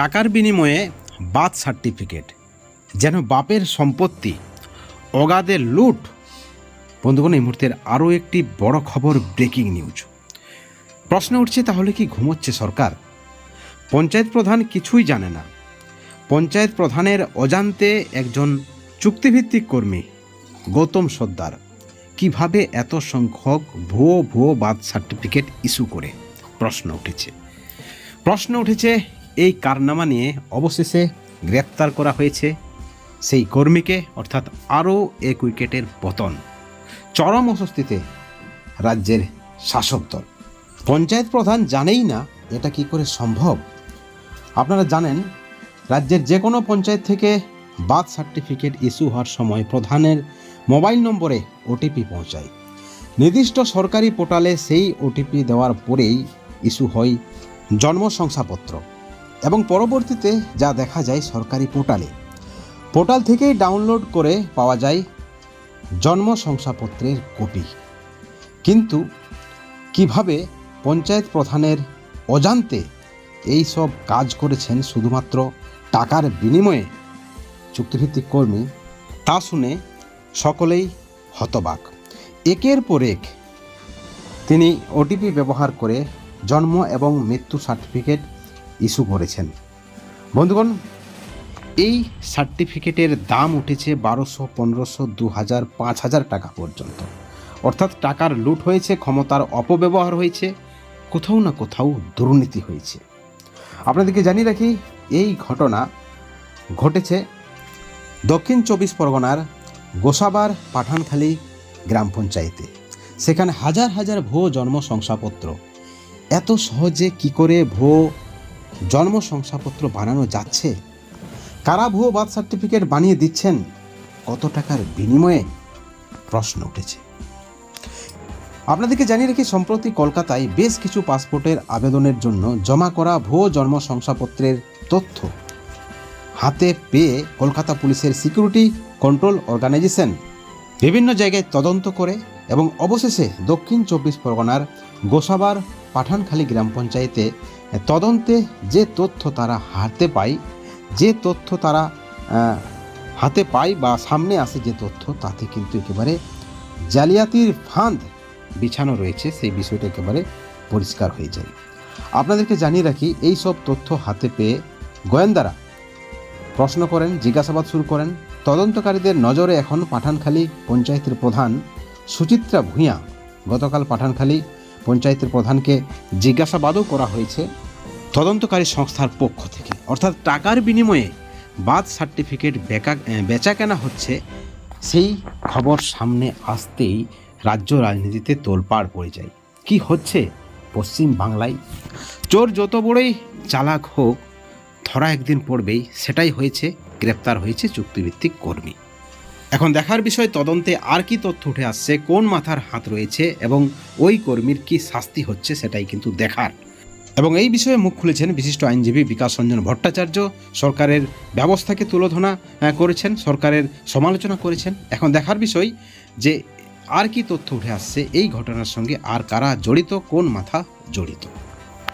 টাকার বিনিময়ে birth certificate, যেন বাপের সম্পত্তি অগাধে লুট। বন্ধুগণ, এই মুহূর্তের আরও একটি বড় খবর, ব্রেকিং নিউজ। প্রশ্ন উঠছে, তাহলে কি ঘুমোচ্ছে সরকার? পঞ্চায়েত প্রধান কিছুই জানে না। পঞ্চায়েত প্রধানের অজান্তে একজন চুক্তিভিত্তিক কর্মী, গৌতম সর্দার, কীভাবে এত সংখ্যক ভুয়ো ভুয়ো বার্থ সার্টিফিকেট ইস্যু করে? প্রশ্ন উঠেছে। প্রশ্ন উঠেছে এই কারনামা নিয়ে অবশেষে গ্রেপ্তার করা হয়েছে সেই কর্মীকে, অর্থাৎ আরও এক উইকেটের পতন। চরম অস্বস্তিতে রাজ্যের শাসক দল। পঞ্চায়েত প্রধান জানেই না এটা কি করে সম্ভব। আপনারা জানেন, রাজ্যের যে কোনো পঞ্চায়েত থেকে বার্থ সার্টিফিকেট ইস্যু হওয়ার সময় প্রধানের মোবাইল নম্বরে ওটিপি পৌঁছায়। নির্দিষ্ট সরকারি পোর্টালে সেই ওটিপি দেওয়ার পরেই ইস্যু হয় জন্ম শংসাপত্র এবং পরবর্তীতে যা দেখা যায় সরকারি পোর্টালে। পোর্টাল থেকেই ডাউনলোড করে পাওয়া যায় জন্ম শংসাপত্রের কপি। কিন্তু কীভাবে পঞ্চায়েত প্রধানের অজান্তে এই সব কাজ করেছেন শুধুমাত্র টাকার বিনিময়ে চুক্তিভিত্তিক কর্মী, তা শুনে সকলেই হতবাক। একের পর এক তিনি ওটিপি ব্যবহার করে জন্ম এবং মৃত্যু সার্টিফিকেট ইস্যু করেছেন। বন্ধুগণ, এই সার্টিফিকেটের দাম উঠেছে বারোশো, পনেরোশো দু হাজার পাঁচ হাজার টাকা পর্যন্ত। অর্থাৎ টাকার লুট হয়েছে, ক্ষমতার অপব্যবহার হয়েছে, কোথাও না কোথাও দুর্নীতি হয়েছে। আপনাদেরকে জানিয়ে রাখি, এই ঘটনা ঘটেছে দক্ষিণ চব্বিশ পরগনার গোসাবার পাঠানখালী গ্রাম পঞ্চায়েতে। সেখানে হাজার হাজার ভুয়ো জন্ম শংসাপত্র এত সহজে কি করে ভুয়ো জন্ম শংসাপত্র বানানো যাচ্ছে? কারা ভুয়ো বার্থ সার্টিফিকেট বানিয়ে দিচ্ছেন? কত টাকার বিনিময়ে? প্রশ্ন উঠেছে। আপনাদেরকে জানিয়ে রাখি, সম্প্রতি কলকাতায় বেশ কিছু পাসপোর্টের আবেদনের জন্য জমা করা ভুয়ো জন্ম শংসাপত্রের তথ্য হাতে পেয়ে কলকাতা পুলিশের সিকিউরিটি কন্ট্রোল অর্গানাইজেশন বিভিন্ন জায়গায় তদন্ত করে এবং অবশেষে দক্ষিণ চব্বিশ পরগনার গোসাবার পাঠানখালী গ্রাম পঞ্চায়েতে তদন্তে যে তথ্য তারা হাতে পায়, যে তথ্য তারা হাতে পায় বা সামনে আসে যে তথ্য, তাতে কিন্তু একেবারে জালিয়াতির ফাঁদ বিছানো রয়েছে, সেই বিষয়টা একেবারে পরিষ্কার হয়ে যায়। আপনাদেরকে জানিয়ে রাখি, এই সব তথ্য হাতে পেয়ে গোয়েন্দারা প্রশ্ন করেন, জিজ্ঞাসাবাদ শুরু করেন। তদন্তকারীদের নজরে এখন পাঠানখালী পঞ্চায়েতের প্রধান সুচিত্রা ভূঁইয়া। গতকাল পাঠানখালী পঞ্চায়েতের প্রধানকে জিজ্ঞাসাবাদও করা হয়েছে তদন্তকারী সংস্থার পক্ষ থেকে। অর্থাৎ টাকার বিনিময়ে বার্থ সার্টিফিকেট বেকা বেচা কেনা হচ্ছে, সেই খবর সামনে আসতেই রাজ্য রাজনীতিতে তোলপাড় পড়ে যায়। কি হচ্ছে পশ্চিম বাংলায়? চোর যত বড়ই চালাক হোক, ধরা একদিন পড়বেই, সেটাই হয়েছে, গ্রেপ্তার হয়েছে চুক্তিভিত্তিক কর্মী। এখন দেখার বিষয়, তদন্তে আর কি তথ্য উঠে আসছে, কোন মাথার হাত রয়েছে এবং ওই কর্মীর কি শাস্তি হচ্ছে সেটাই কিন্তু দেখার। এবং এই বিষয়ে মুখ খুলেছেন বিশিষ্ট আইনজীবী বিকাশ রঞ্জন ভট্টাচার্য, সরকারের ব্যবস্থাকে তুলোধনা করেছেন, সরকারের সমালোচনা করেছেন। এখন দেখার বিষয় যে আর কি তথ্য উঠে আসছে এই ঘটনার সঙ্গে আর কারা জড়িত, কোন মাথা জড়িত।